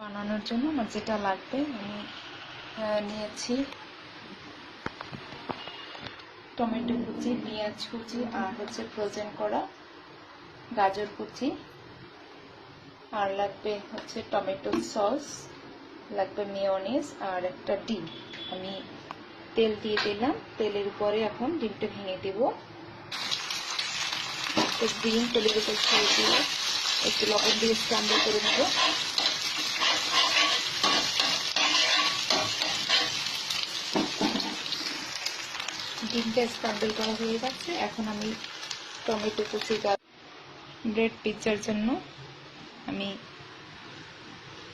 বানানোর জন্য আমার যেটা লাগবে, আমি নিয়েছি টমেটো কুচি, পেঁয়াজ কুচি আর হচ্ছে ফ্রোজেন করা গাজর কুচি। আর লাগবে হচ্ছে টমেটো সস লাগবে মেয়নিজ আর একটা ডিম। আমি তেল দিয়ে দিলাম, তেলের উপরে এখন ডিমটা ভেঙে দেব। ডিম তেলের উপর ছেড়ে দিয়ে একটু লবণ দিয়ে স্ক্রাম্বল করে নেব। ডিমটা স্ক্রাম্বল করা হয়ে গেছে। এখন আমি টমেটো কুচি ব্রেড পিৎজার জন্য আমি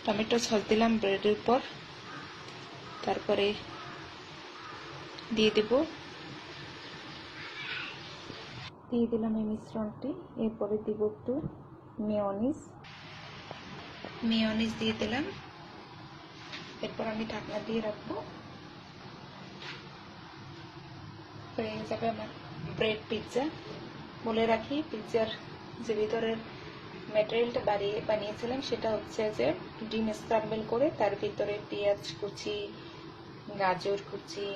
টমেটো সস দিলাম ব্রেডের উপর। তারপরে দিয়ে দেব দিয়ে দিলাম এই মিশ্রণটি। এরপরে দিব একটু মেয়নিজ। মেয়নিজ দিয়ে দিলাম। এরপর আমি ঢাকনা দিয়ে রাখব। হয়ে আমার ব্রেড পিৎজা বলে রাখি পিৎজার যে ভিতরের ম্যাটেরিয়ালটা বাড়িয়ে বানিয়েছিলাম, সেটা হচ্ছে যে ডিম স্ক্রাম্বল করে তার ভিতরে পেঁয়াজ কুচি, গাজর কুচি